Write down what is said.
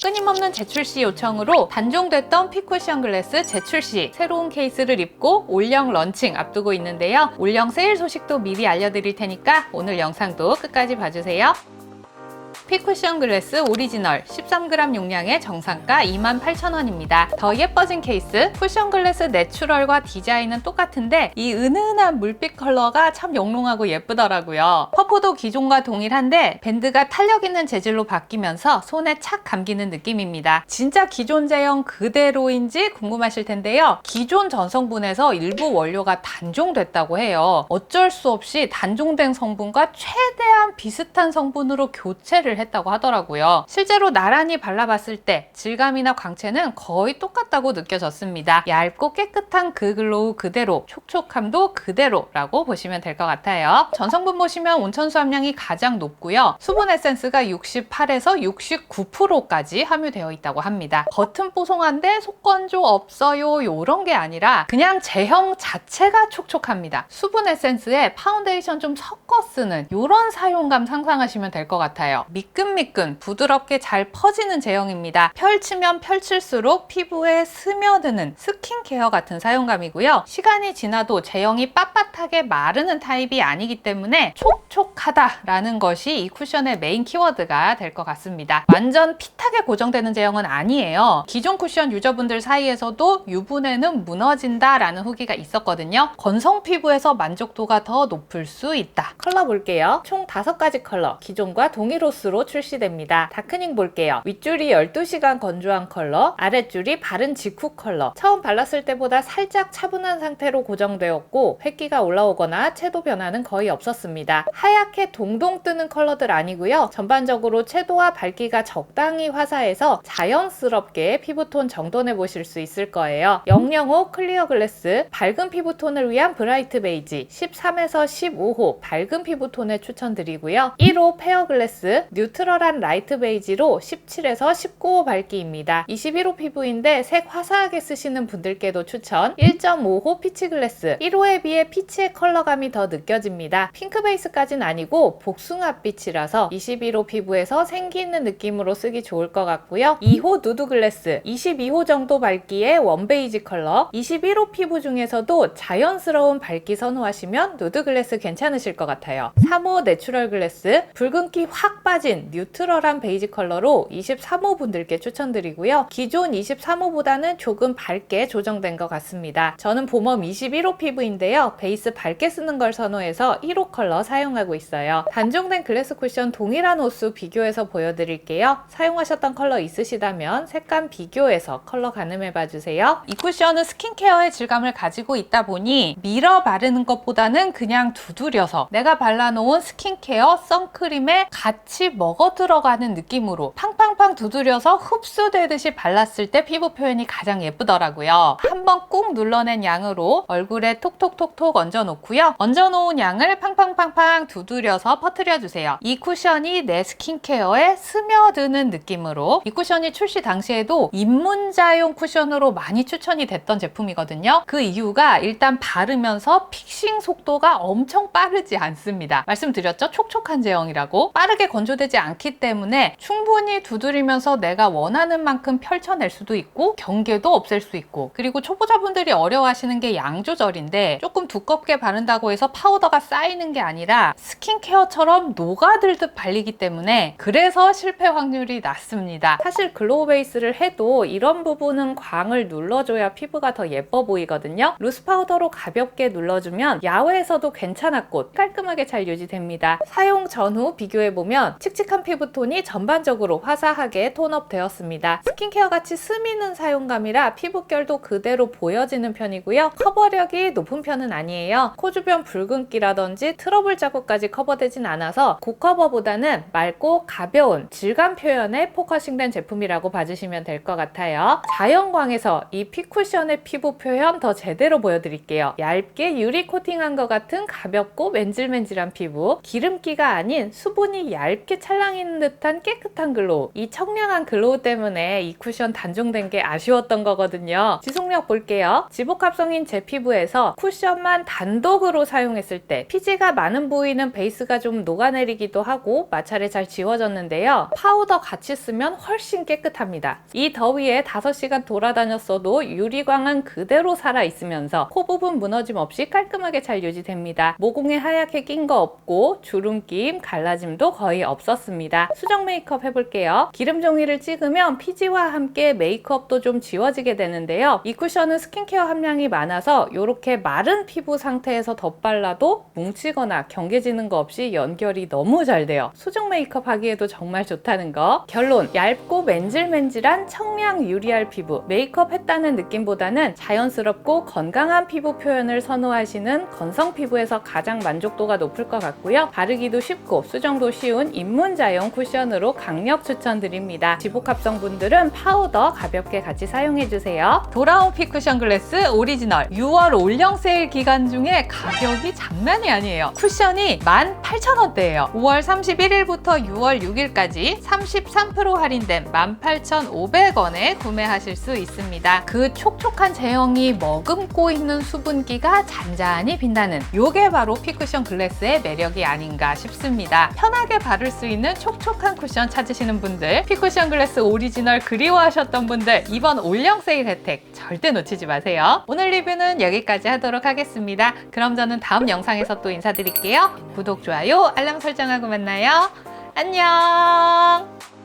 끊임없는 재출시 요청으로 단종됐던 피쿠션 글래스 재출시 새로운 케이스를 입고 올영 런칭 앞두고 있는데요. 올영 세일 소식도 미리 알려드릴 테니까 오늘 영상도 끝까지 봐주세요. 피 쿠션 글래스 오리지널 13g 용량의 정상가 28,000원입니다. 더 예뻐진 케이스, 쿠션 글래스 내추럴과 디자인은 똑같은데 이 은은한 물빛 컬러가 참 영롱하고 예쁘더라고요. 퍼프도 기존과 동일한데 밴드가 탄력 있는 재질로 바뀌면서 손에 착 감기는 느낌입니다. 진짜 기존 제형 그대로인지 궁금하실 텐데요. 기존 전성분에서 일부 원료가 단종됐다고 해요. 어쩔 수 없이 단종된 성분과 최대 한 비슷한 성분으로 교체를 했다고 하더라고요. 실제로 나란히 발라봤을 때 질감이나 광채는 거의 똑같다고 느껴졌습니다. 얇고 깨끗한 그 글로우 그대로, 촉촉함도 그대로라고 보시면 될 것 같아요. 전성분 보시면 온천수 함량이 가장 높고요. 수분 에센스가 68에서 69%까지 함유되어 있다고 합니다. 겉은 뽀송한데 속건조 없어요 요런 게 아니라 그냥 제형 자체가 촉촉합니다. 수분 에센스에 파운데이션 좀 섞어 쓰는 요런 사용 감 상상하시면 될 것 같아요. 미끈미끈 부드럽게 잘 퍼지는 제형입니다. 펼치면 펼칠수록 피부에 스며드는 스킨케어 같은 사용감이고요. 시간이 지나도 제형이 빳빳하게 마르는 타입이 아니기 때문에 촉촉하다라는 것이 이 쿠션의 메인 키워드가 될 것 같습니다. 완전 핏하게 고정되는 제형은 아니에요. 기존 쿠션 유저분들 사이에서도 유분에는 무너진다라는 후기가 있었거든요. 건성 피부에서 만족도가 더 높을 수 있다. 컬러 볼게요. 총 5 가지 컬러, 기존과 동일 호수로 출시됩니다. 다크닝 볼게요. 윗줄이 12시간 건조한 컬러, 아랫줄이 바른 직후 컬러. 처음 발랐을 때보다 살짝 차분한 상태로 고정되었고 획기가 올라오거나 채도 변화는 거의 없었습니다. 하얗게 동동 뜨는 컬러들 아니고요. 전반적으로 채도와 밝기가 적당히 화사해서 자연스럽게 피부톤 정돈해 보실 수 있을 거예요. 005 클리어 글래스 밝은 피부톤을 위한 브라이트 베이지 13에서 15호 밝은 피부톤에 추천드리고 요. 1호 페어 글래스 뉴트럴한 라이트 베이지로 17에서 19호 밝기입니다. 21호 피부인데 색 화사하게 쓰시는 분들께도 추천 1.5호 피치 글래스 1호에 비해 피치의 컬러감이 더 느껴집니다. 핑크 베이스까진 아니고 복숭아빛이라서 21호 피부에서 생기 있는 느낌으로 쓰기 좋을 것 같고요. 2호 누드 글래스 22호 정도 밝기의 원베이지 컬러 21호 피부 중에서도 자연스러운 밝기 선호하시면 누드 글래스 괜찮으실 것 같아요. 3호 내추 럴 글래스 붉은기 확 빠진 뉴트럴한 베이지 컬러로 23호 분들께 추천드리고요. 기존 23호보다는 조금 밝게 조정된 것 같습니다. 저는 봄웜 21호 피부인데요. 베이스 밝게 쓰는 걸 선호해서 1호 컬러 사용하고 있어요. 단종된 글래스 쿠션 동일한 호수 비교해서 보여드릴게요. 사용하셨던 컬러 있으시다면 색감 비교해서 컬러 가늠해 봐 주세요. 이 쿠션은 스킨케어의 질감을 가지고 있다 보니 밀어 바르는 것보다는 그냥 두드려서 내가 발라놓은 스킨케어 선크림에 같이 먹어 들어가는 느낌으로 팡팡팡 두드려서 흡수되듯이 발랐을 때 피부 표현이 가장 예쁘더라고요. 한번 꾹 눌러낸 양으로 얼굴에 톡톡톡톡 얹어 놓고요. 얹어 놓은 양을 팡팡팡팡 두드려서 퍼뜨려 주세요. 이 쿠션이 내 스킨케어에 스며드는 느낌으로 이 쿠션이 출시 당시에도 입문자용 쿠션으로 많이 추천이 됐던 제품이거든요. 그 이유가 일단 바르면서 픽싱 속도가 엄청 빠르지 않습니다. 말씀드렸죠? 촉촉한 제형이라고 빠르게 건조되지 않기 때문에 충분히 두드리면서 내가 원하는 만큼 펼쳐낼 수도 있고 경계도 없앨 수 있고 그리고 초보자분들이 어려워하시는 게 양 조절인데 조금 두껍게 바른다고 해서 파우더가 쌓이는 게 아니라 스킨케어처럼 녹아들듯 발리기 때문에 그래서 실패 확률이 낮습니다. 사실 글로우 베이스를 해도 이런 부분은 광을 눌러줘야 피부가 더 예뻐 보이거든요. 루스 파우더로 가볍게 눌러주면 야외에서도 괜찮았고 깔끔하게 잘 유지됩니다. 사용 전후 비교해보면 칙칙한 피부톤이 전반적으로 화사하게 톤업 되었습니다. 스킨케어 같이 스미는 사용감이라 피부결도 그대로 보여지는 편이고요. 커버력이 높은 편은 아니에요. 코 주변 붉은기라든지 트러블 자국까지 커버되진 않아서 고커버보다는 맑고 가벼운 질감 표현에 포커싱된 제품이라고 봐주시면 될 것 같아요. 자연광에서 이 피쿠션의 피부 표현 더 제대로 보여드릴게요. 얇게 유리 코팅한 것 같은 가볍고 맨질맨질한 피부, 기름 기가 아닌 수분이 얇게 차 찰랑이는 듯한 깨끗한 글로우. 이 청량한 글로우 때문에 이 쿠션 단종된 게 아쉬웠던 거거든요. 지속력 볼게요. 지복합성인 제 피부에서 쿠션만 단독으로 사용했을 때 피지가 많은 부위는 베이스가 좀 녹아내리기도 하고 마찰에 잘 지워졌는데요. 파우더 같이 쓰면 훨씬 깨끗합니다. 이 더위에 5시간 돌아다녔어도 유리광은 그대로 살아있으면서 코 부분 무너짐 없이 깔끔하게 잘 유지됩니다. 모공에 하얗게 낀 거 없고 주름 김, 갈라짐도 거의 없었습니다. 수정 메이크업 해볼게요. 기름 종이를 찍으면 피지와 함께 메이크업도 좀 지워지게 되는데요. 이 쿠션은 스킨케어 함량이 많아서 이렇게 마른 피부 상태에서 덧발라도 뭉치거나 경계지는 거 없이 연결이 너무 잘 돼요. 수정 메이크업 하기에도 정말 좋다는 거. 결론, 얇고 맨질맨질한 청량 유리알 피부. 메이크업 했다는 느낌보다는 자연스럽고 건강한 피부 표현을 선호하시는 건성 피부에서 가장 만족도가 높을 것 같고요. 바르기 도 쉽고 수정도 쉬운 입문자용 쿠션으로 강력 추천드립니다. 지복 합성 분들은 파우더 가볍게 같이 사용해주세요. 돌아온 피쿠션 글래스 오리지널 6월 올영 세일 기간 중에 가격이 장난이 아니에요. 쿠션이 18,000원대예요. 5월 31일부터 6월 6일까지 33% 할인된 18,500원에 구매하실 수 있습니다. 그 촉촉한 제형이 머금고 있는 수분기가 잔잔히 빛나는 요게 바로 피쿠션 글래스의 매력이 아닌가 싶습니다. 편하게 바를 수 있는 촉촉한 쿠션 찾으시는 분들, 피쿠션 글래스 오리지널 그리워하셨던 분들 이번 올영 세일 혜택 절대 놓치지 마세요. 오늘 리뷰는 여기까지 하도록 하겠습니다. 그럼 저는 다음 영상에서 또 인사드릴게요. 구독, 좋아요, 알람 설정하고 만나요. 안녕!